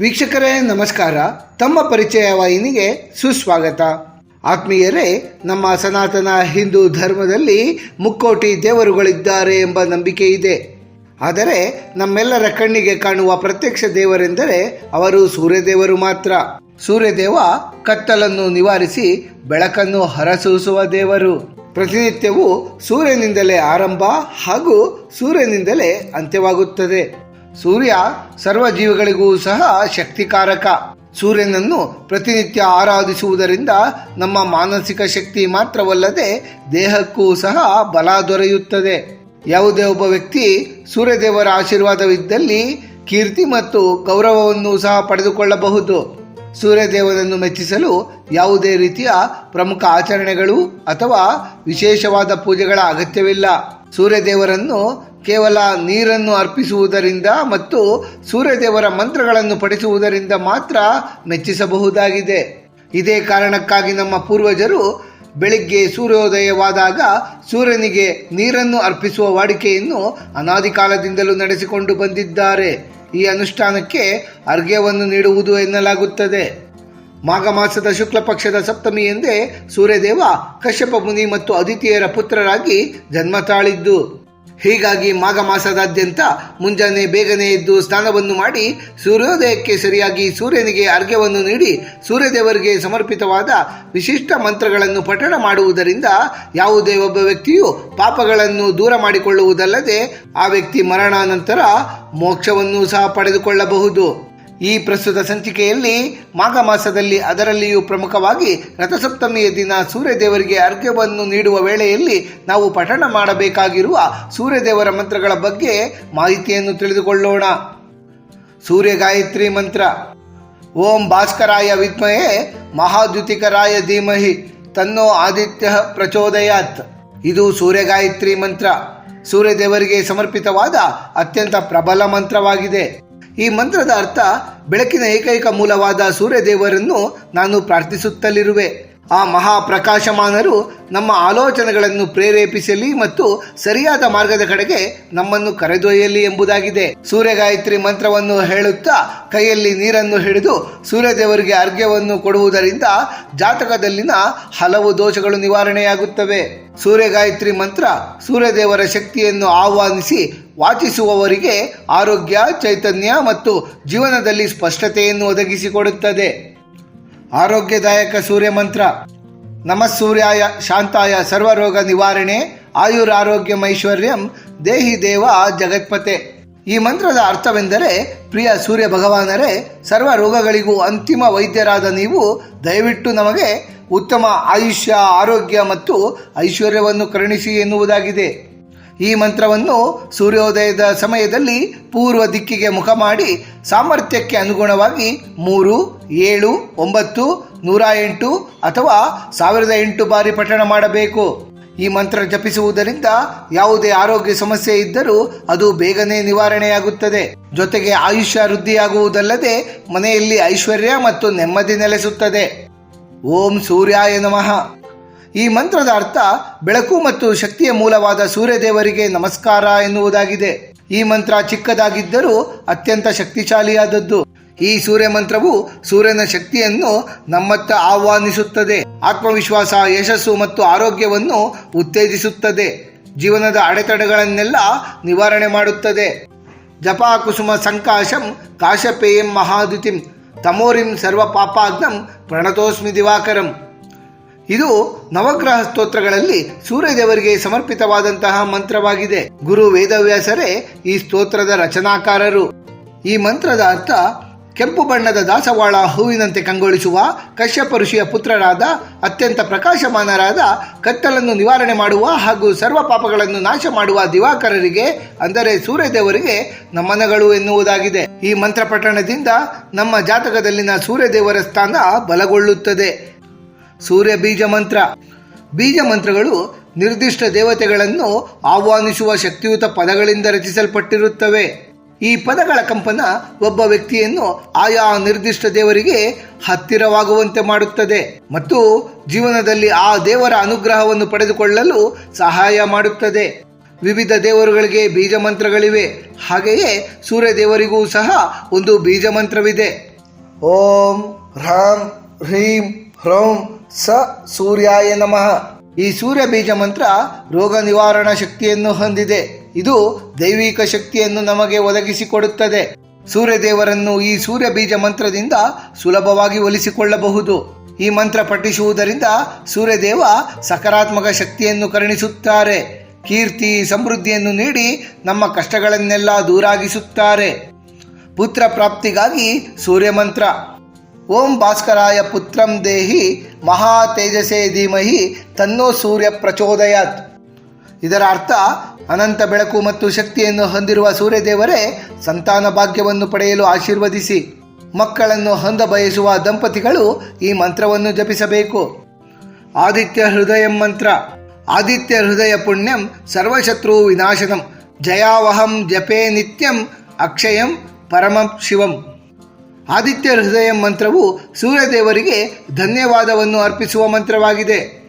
ವೀಕ್ಷಕರೇ, ನಮಸ್ಕಾರ. ತಮ್ಮ ಪರಿಚಯ ವಾಹಿನಿಗೆ ಸುಸ್ವಾಗತ. ಆತ್ಮೀಯರೇ, ನಮ್ಮ ಸನಾತನ ಹಿಂದೂ ಧರ್ಮದಲ್ಲಿ ಮುಕ್ಕೋಟಿ ದೇವರುಗಳಿದ್ದಾರೆ ಎಂಬ ನಂಬಿಕೆ ಇದೆ. ಆದರೆ, ನಮ್ಮೆಲ್ಲರ ಕಣ್ಣಿಗೆ ಕಾಣುವ ಪ್ರತ್ಯಕ್ಷ ದೇವರೆಂದರೆ ಅವರು ಸೂರ್ಯದೇವರು ಮಾತ್ರ. ಸೂರ್ಯದೇವ ಕತ್ತಲನ್ನು ನಿವಾರಿಸಿ ಬೆಳಕನ್ನು ಹೊರಸೂಸುವ ದೇವರು. ಪ್ರತಿನಿತ್ಯವೂ ಸೂರ್ಯನಿಂದಲೇ ಆರಂಭ ಹಾಗೂ ಸೂರ್ಯನಿಂದಲೇ ಅಂತ್ಯವಾಗುತ್ತದೆ. ಸೂರ್ಯ ಸರ್ವ ಜೀವಿಗಳಿಗೂ ಸಹ ಶಕ್ತಿಕಾರಕ. ಸೂರ್ಯನನ್ನು ಪ್ರತಿನಿತ್ಯ ಆರಾಧಿಸುವುದರಿಂದ ನಮ್ಮ ಮಾನಸಿಕ ಶಕ್ತಿ ಮಾತ್ರವಲ್ಲದೆ ದೇಹಕ್ಕೂ ಸಹ ಬಲ ದೊರೆಯುತ್ತದೆ. ಯಾವುದೇ ಒಬ್ಬ ವ್ಯಕ್ತಿ ಸೂರ್ಯದೇವರ ಆಶೀರ್ವಾದವಿದ್ದಲ್ಲಿ ಕೀರ್ತಿ ಮತ್ತು ಗೌರವವನ್ನು ಸಹ ಪಡೆದುಕೊಳ್ಳಬಹುದು. ಸೂರ್ಯದೇವನನ್ನು ಮೆಚ್ಚಿಸಲು ಯಾವುದೇ ರೀತಿಯ ಪ್ರಮುಖ ಆಚರಣೆಗಳು ಅಥವಾ ವಿಶೇಷವಾದ ಪೂಜೆಗಳ ಅಗತ್ಯವಿಲ್ಲ. ಸೂರ್ಯದೇವರನ್ನು ಕೇವಲ ನೀರನ್ನು ಅರ್ಪಿಸುವುದರಿಂದ ಮತ್ತು ಸೂರ್ಯದೇವರ ಮಂತ್ರಗಳನ್ನು ಪಡಿಸುವುದರಿಂದ ಮಾತ್ರ ಮೆಚ್ಚಿಸಬಹುದಾಗಿದೆ. ಇದೇ ಕಾರಣಕ್ಕಾಗಿ ನಮ್ಮ ಪೂರ್ವಜರು ಬೆಳಿಗ್ಗೆ ಸೂರ್ಯೋದಯವಾದಾಗ ಸೂರ್ಯನಿಗೆ ನೀರನ್ನು ಅರ್ಪಿಸುವ ವಾಡಿಕೆಯನ್ನು ಅನಾದಿ ಕಾಲದಿಂದಲೂ ನಡೆಸಿಕೊಂಡು ಬಂದಿದ್ದಾರೆ. ಈ ಅನುಷ್ಠಾನಕ್ಕೆ ಅರ್ಘ್ಯವನ್ನು ನೀಡುವುದು ಎನ್ನಲಾಗುತ್ತದೆ. ಮಾಘ ಮಾಸದ ಶುಕ್ಲ ಪಕ್ಷದ ಸಪ್ತಮಿ ಎಂದೇ ಸೂರ್ಯದೇವ ಕಶ್ಯಪ ಮುನಿ ಮತ್ತು ಅದಿತಿಯರ ಪುತ್ರರಾಗಿ ಜನ್ಮ ತಾಳಿದ್ದು. ಹೀಗಾಗಿ ಮಾಘ ಮಾಸದಾದ್ಯಂತ ಮುಂಜಾನೆ ಬೇಗನೆ ಎದ್ದು ಸ್ನಾನವನ್ನು ಮಾಡಿ ಸೂರ್ಯೋದಯಕ್ಕೆ ಸರಿಯಾಗಿ ಸೂರ್ಯನಿಗೆ ಅರ್ಘ್ಯವನ್ನು ನೀಡಿ ಸೂರ್ಯದೇವರಿಗೆ ಸಮರ್ಪಿತವಾದ ವಿಶಿಷ್ಟ ಮಂತ್ರಗಳನ್ನು ಪಠಣ ಮಾಡುವುದರಿಂದ ಯಾವುದೇ ಒಬ್ಬ ವ್ಯಕ್ತಿಯು ಪಾಪಗಳನ್ನು ದೂರ ಮಾಡಿಕೊಳ್ಳುವುದಲ್ಲದೆ ಆ ವ್ಯಕ್ತಿ ಮರಣಾನಂತರ ಮೋಕ್ಷವನ್ನು ಸಹ ಪಡೆದುಕೊಳ್ಳಬಹುದು. ಈ ಪ್ರಸ್ತುತ ಸಂಚಿಕೆಯಲ್ಲಿ ಮಾಘ ಮಾಸದಲ್ಲಿ ಅದರಲ್ಲಿಯೂ ಪ್ರಮುಖವಾಗಿ ರಥಸಪ್ತಮಿಯ ದಿನ ಸೂರ್ಯದೇವರಿಗೆ ಅರ್ಘ್ಯವನ್ನು ನೀಡುವ ವೇಳೆಯಲ್ಲಿ ನಾವು ಪಠಣ ಮಾಡಬೇಕಾಗಿರುವ ಸೂರ್ಯದೇವರ ಮಂತ್ರಗಳ ಬಗ್ಗೆ ಮಾಹಿತಿಯನ್ನು ತಿಳಿದುಕೊಳ್ಳೋಣ. ಸೂರ್ಯ ಗಾಯತ್ರಿ ಮಂತ್ರ. ಓಂ ಭಾಸ್ಕರಾಯ ವಿದ್ಮಯೇ ಮಹಾದ್ಯುತಿಕರಾಯ ಧೀಮಹಿ ತನ್ನೋ ಆದಿತ್ಯ ಪ್ರಚೋದಯಾತ್. ಇದು ಸೂರ್ಯ ಗಾಯತ್ರಿ ಮಂತ್ರ. ಸೂರ್ಯದೇವರಿಗೆ ಸಮರ್ಪಿತವಾದ ಅತ್ಯಂತ ಪ್ರಬಲ ಮಂತ್ರವಾಗಿದೆ. ಈ ಮಂತ್ರದ ಅರ್ಥ ಬೆಳಕಿನ ಏಕೈಕ ಮೂಲವಾದ ಸೂರ್ಯದೇವರನ್ನು ನಾನು ಪ್ರಾರ್ಥಿಸುತ್ತಲಿರುವೆ. ಆ ಮಹಾಪ್ರಕಾಶಮಾನರು ನಮ್ಮ ಆಲೋಚನೆಗಳನ್ನು ಪ್ರೇರೇಪಿಸಲಿ ಮತ್ತು ಸರಿಯಾದ ಮಾರ್ಗದ ಕಡೆಗೆ ನಮ್ಮನ್ನು ಕರೆದೊಯ್ಯಲಿ ಎಂಬುದಾಗಿದೆ. ಸೂರ್ಯಗಾಯತ್ರಿ ಮಂತ್ರವನ್ನು ಹೇಳುತ್ತಾ ಕೈಯಲ್ಲಿ ನೀರನ್ನು ಹಿಡಿದು ಸೂರ್ಯದೇವರಿಗೆ ಅರ್ಘ್ಯವನ್ನು ಕೊಡುವುದರಿಂದ ಜಾತಕದಲ್ಲಿನ ಹಲವು ದೋಷಗಳು ನಿವಾರಣೆಯಾಗುತ್ತವೆ. ಸೂರ್ಯಗಾಯತ್ರಿ ಮಂತ್ರ ಸೂರ್ಯದೇವರ ಶಕ್ತಿಯನ್ನು ಆಹ್ವಾನಿಸಿ ವಾಚಿಸುವವರಿಗೆ ಆರೋಗ್ಯ, ಚೈತನ್ಯ ಮತ್ತು ಜೀವನದಲ್ಲಿ ಸ್ಪಷ್ಟತೆಯನ್ನು ಒದಗಿಸಿಕೊಡುತ್ತದೆ. ಆರೋಗ್ಯದಾಯಕ ಸೂರ್ಯ ಮಂತ್ರ. ನಮಃ ಸೂರ್ಯಾಯ ಶಾಂತಾಯ ಸರ್ವರೋಗ ನಿವಾರಣೆ. ಆಯುರಾರೋಗ್ಯಮೈಶ್ವರ್ಯಂ ದೇಹಿ ದೇವ ಜಗತ್ಪತೆ. ಈ ಮಂತ್ರದ ಅರ್ಥವೆಂದರೆ, ಪ್ರಿಯ ಸೂರ್ಯ ಭಗವಾನರೇ, ಸರ್ವ ರೋಗಗಳಿಗೂ ಅಂತಿಮ ವೈದ್ಯರಾದ ನೀವು, ದಯವಿಟ್ಟು ನಮಗೆ ಉತ್ತಮ ಆಯುಷ್ಯ, ಆರೋಗ್ಯ ಮತ್ತು ಐಶ್ವರ್ಯವನ್ನು ಕರುಣಿಸಿ ಎನ್ನುವುದಾಗಿದೆ. ಈ ಮಂತ್ರವನ್ನು ಸೂರ್ಯೋದಯದ ಸಮಯದಲ್ಲಿ ಪೂರ್ವ ದಿಕ್ಕಿಗೆ ಮುಖ ಮಾಡಿ ಸಾಮರ್ಥ್ಯಕ್ಕೆ ಅನುಗುಣವಾಗಿ ಮೂರು, ಏಳು, ಒಂಬತ್ತು, ನೂರ ಎಂಟು ಅಥವಾ ಸಾವಿರದ ಎಂಟು ಬಾರಿ ಪಠಣ ಮಾಡಬೇಕು. ಈ ಮಂತ್ರ ಜಪಿಸುವುದರಿಂದ ಯಾವುದೇ ಆರೋಗ್ಯ ಸಮಸ್ಯೆ ಇದ್ದರೂ ಅದು ಬೇಗನೆ ನಿವಾರಣೆಯಾಗುತ್ತದೆ. ಜೊತೆಗೆ ಆಯುಷ್ಯ ವೃದ್ಧಿಯಾಗುವುದಲ್ಲದೆ ಮನೆಯಲ್ಲಿ ಐಶ್ವರ್ಯ ಮತ್ತು ನೆಮ್ಮದಿ ನೆಲೆಸುತ್ತದೆ. ಓಂ ಸೂರ್ಯಾಯ ನಮಃ. ಈ ಮಂತ್ರದ ಅರ್ಥ ಬೆಳಕು ಮತ್ತು ಶಕ್ತಿಯ ಮೂಲವಾದ ಸೂರ್ಯದೇವರಿಗೆ ನಮಸ್ಕಾರ ಎನ್ನುವುದಾಗಿದೆ. ಈ ಮಂತ್ರ ಚಿಕ್ಕದಾಗಿದ್ದರೂ ಅತ್ಯಂತ ಶಕ್ತಿಶಾಲಿಯಾದದ್ದು. ಈ ಸೂರ್ಯ ಮಂತ್ರವು ಸೂರ್ಯನ ಶಕ್ತಿಯನ್ನು ನಮ್ಮತ್ತ ಆಹ್ವಾನಿಸುತ್ತದೆ. ಆತ್ಮವಿಶ್ವಾಸ, ಯಶಸ್ಸು ಮತ್ತು ಆರೋಗ್ಯವನ್ನು ಉತ್ತೇಜಿಸುತ್ತದೆ. ಜೀವನದ ಅಡೆತಡೆಗಳನ್ನೆಲ್ಲ ನಿವಾರಣೆ ಮಾಡುತ್ತದೆ. ಜಪಾ, ಕುಸುಮ, ಸಂಕಾಶಂ, ಕಾಶಪೇಯಂ ಮಹಾದುತಿಂ, ತಮೋರಿಂ ಸರ್ವ ಪಾಪಾಗ್ನಂ ಪ್ರಣತೋಸ್ಮಿ ದಿವಾಕರಂ. ಇದು ನವಗ್ರಹ ಸ್ತೋತ್ರಗಳಲ್ಲಿ ಸೂರ್ಯದೇವರಿಗೆ ಸಮರ್ಪಿತವಾದಂತಹ ಮಂತ್ರವಾಗಿದೆ. ಗುರು ವೇದವ್ಯಾಸರೇ, ಈ ಸ್ತೋತ್ರದ ರಚನಾಕಾರರು. ಈ ಮಂತ್ರದ ಅರ್ಥ, ಕೆಂಪು ಬಣ್ಣದ ದಾಸವಾಳ ಹೂವಿನಂತೆ ಕಂಗೊಳಿಸುವ ಕಶ್ಯಪ ಋಷಿಯ ಪುತ್ರರಾದ, ಅತ್ಯಂತ ಪ್ರಕಾಶಮಾನರಾದ, ಕತ್ತಲನ್ನು ನಿವಾರಣೆ ಮಾಡುವ ಹಾಗೂ ಸರ್ವ ಪಾಪಗಳನ್ನು ನಾಶ ಮಾಡುವ ದಿವಾಕರರಿಗೆ, ಅಂದರೆ ಸೂರ್ಯದೇವರಿಗೆ, ನಮನಗಳು ಎನ್ನುವುದಾಗಿದೆ. ಈ ಮಂತ್ರ ಪಠಣದಿಂದ ನಮ್ಮ ಜಾತಕದಲ್ಲಿನ ಸೂರ್ಯದೇವರ ಸ್ಥಾನ ಬಲಗೊಳ್ಳುತ್ತದೆ. ಸೂರ್ಯ ಬೀಜ ಮಂತ್ರ. ಬೀಜ ಮಂತ್ರಗಳು ನಿರ್ದಿಷ್ಟ ದೇವತೆಗಳನ್ನು ಆಹ್ವಾನಿಸುವ ಶಕ್ತಿಯುತ ಪದಗಳಿಂದ ರಚಿಸಲ್ಪಟ್ಟಿರುತ್ತವೆ. ಈ ಪದಗಳ ಕಂಪನ ಒಬ್ಬ ವ್ಯಕ್ತಿಯನ್ನು ಆಯಾ ನಿರ್ದಿಷ್ಟ ದೇವರಿಗೆ ಹತ್ತಿರವಾಗುವಂತೆ ಮಾಡುತ್ತದೆ ಮತ್ತು ಜೀವನದಲ್ಲಿ ಆ ದೇವರ ಅನುಗ್ರಹವನ್ನು ಪಡೆದುಕೊಳ್ಳಲು ಸಹಾಯ ಮಾಡುತ್ತದೆ. ವಿವಿಧ ದೇವರುಗಳಿಗೆ ಬೀಜ ಮಂತ್ರಗಳಿವೆ. ಹಾಗೆಯೇ ಸೂರ್ಯ ದೇವರಿಗೂ ಸಹ ಒಂದು ಬೀಜ ಮಂತ್ರವಿದೆ. ಓಂ ಹ್ರಾಂ ಹ್ರೀಂ ಹ್ರೌಂ ಸ ಸೂರ್ಯಾಯ ನಮಃ ಈ ಸೂರ್ಯ ಬೀಜ ಮಂತ್ರ ರೋಗ ನಿವಾರಣಾ ಶಕ್ತಿಯನ್ನು ಹೊಂದಿದೆ. ಇದು ದೈವಿಕ ಶಕ್ತಿಯನ್ನು ನಮಗೆ ಒದಗಿಸಿಕೊಡುತ್ತದೆ. ಸೂರ್ಯ ದೇವರನ್ನು ಈ ಸೂರ್ಯ ಬೀಜ ಮಂತ್ರದಿಂದ ಸುಲಭವಾಗಿ ಒಲಿಸಿಕೊಳ್ಳಬಹುದು. ಈ ಮಂತ್ರ ಪಠಿಸುವುದರಿಂದ ಸೂರ್ಯದೇವ ಸಕಾರಾತ್ಮಕ ಶಕ್ತಿಯನ್ನು ಕರುಣಿಸುತ್ತಾರೆ. ಕೀರ್ತಿ, ಸಮೃದ್ಧಿಯನ್ನು ನೀಡಿ ನಮ್ಮ ಕಷ್ಟಗಳನ್ನೆಲ್ಲ ದೂರಾಗಿಸುತ್ತಾರೆ. ಪುತ್ರ ಪ್ರಾಪ್ತಿಗಾಗಿ ಸೂರ್ಯ ಮಂತ್ರ ಓಂ ಭಾಸ್ಕರಾಯ ಪುತ್ರಂ ದೇಹಿ ಮಹಾ ತೇಜಸೇ ಧೀಮಹಿ ತನ್ನೋ ಸೂರ್ಯ ಪ್ರಚೋದಯಾತ್. ಇದರ ಅರ್ಥ ಅನಂತ ಬೆಳಕು ಮತ್ತು ಶಕ್ತಿಯನ್ನು ಹೊಂದಿರುವ ಸೂರ್ಯದೇವರೇ ಸಂತಾನ ಭಾಗ್ಯವನ್ನು ಪಡೆಯಲು ಆಶೀರ್ವದಿಸಿ. ಮಕ್ಕಳನ್ನು ಹೊಂದ ಬಯಸುವ ದಂಪತಿಗಳು ಈ ಮಂತ್ರವನ್ನು ಜಪಿಸಬೇಕು. ಆದಿತ್ಯ ಹೃದಯ ಮಂತ್ರ. ಆದಿತ್ಯ ಹೃದಯ ಪುಣ್ಯಂ ಸರ್ವಶತ್ರು ವಿನಾಶನಂ. ಜಯಾವಹಂ ಜಪೇ ನಿತ್ಯಂ ಅಕ್ಷಯಂ ಪರಮಂ ಶಿವಂ. ಆದಿತ್ಯ ಹೃದಯ ಮಂತ್ರವು ಸೂರ್ಯದೇವರಿಗೆ ಧನ್ಯವಾದವನ್ನು ಅರ್ಪಿಸುವ ಮಂತ್ರವಾಗಿದೆ.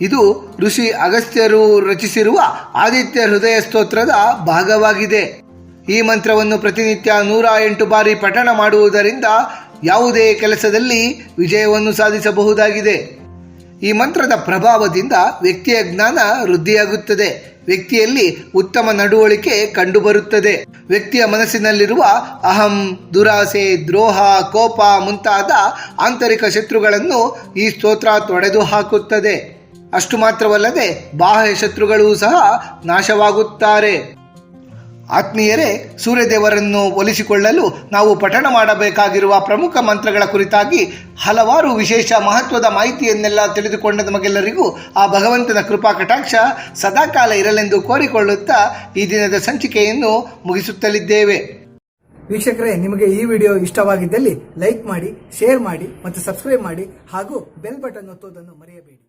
ಇದು ಋಷಿ ಅಗಸ್ತ್ಯರು ರಚಿಸಿರುವ ಆದಿತ್ಯ ಹೃದಯ ಸ್ತೋತ್ರದ ಭಾಗವಾಗಿದೆ. ಈ ಮಂತ್ರವನ್ನು ಪ್ರತಿನಿತ್ಯ ನೂರ ಎಂಟು ಬಾರಿ ಪಠಣ ಮಾಡುವುದರಿಂದ ಯಾವುದೇ ಕೆಲಸದಲ್ಲಿ ವಿಜಯವನ್ನು ಸಾಧಿಸಬಹುದಾಗಿದೆ. ಈ ಮಂತ್ರದ ಪ್ರಭಾವದಿಂದ ವ್ಯಕ್ತಿಯ ಜ್ಞಾನ ವೃದ್ಧಿಯಾಗುತ್ತದೆ. ವ್ಯಕ್ತಿಯಲ್ಲಿ ಉತ್ತಮ ನಡವಳಿಕೆ ಕಂಡುಬರುತ್ತದೆ. ವ್ಯಕ್ತಿಯ ಮನಸ್ಸಿನಲ್ಲಿರುವ ಅಹಂ, ದುರಾಸೆ, ದ್ರೋಹ, ಕೋಪ ಮುಂತಾದ ಆಂತರಿಕ ಶತ್ರುಗಳನ್ನು ಈ ಸ್ತೋತ್ರ ತೊಡೆದು ಹಾಕುತ್ತದೆ. ಅಷ್ಟು ಮಾತ್ರವಲ್ಲದೆ ಬಾಹ್ಯ ಶತ್ರುಗಳೂ ಸಹ ನಾಶವಾಗುತ್ತಾರೆ. ಆತ್ಮೀಯರೇ, ಸೂರ್ಯದೇವರನ್ನು ಒಲಿಸಿಕೊಳ್ಳಲು ನಾವು ಪಠಣ ಮಾಡಬೇಕಾಗಿರುವ ಪ್ರಮುಖ ಮಂತ್ರಗಳ ಕುರಿತಾಗಿ ಹಲವಾರು ವಿಶೇಷ ಮಹತ್ವದ ಮಾಹಿತಿಯನ್ನೆಲ್ಲ ತಿಳಿದುಕೊಂಡ ನಮಗೆಲ್ಲರಿಗೂ ಆ ಭಗವಂತನ ಕೃಪಾ ಕಟಾಕ್ಷ ಸದಾಕಾಲ ಇರಲೆಂದು ಕೋರಿಕೊಳ್ಳುತ್ತಾ ಈ ದಿನದ ಸಂಚಿಕೆಯನ್ನು ಮುಗಿಸುತ್ತಲಿದ್ದೇವೆ. ವೀಕ್ಷಕರೇ, ನಿಮಗೆ ಈ ವಿಡಿಯೋ ಇಷ್ಟವಾಗಿದ್ದಲ್ಲಿ ಲೈಕ್ ಮಾಡಿ, ಶೇರ್ ಮಾಡಿ ಮತ್ತು ಸಬ್ಸ್ಕ್ರೈಬ್ ಮಾಡಿ ಹಾಗೂ ಬೆಲ್ ಬಟನ್ ಒತ್ತುವುದನ್ನು ಮರೆಯಬೇಡಿ.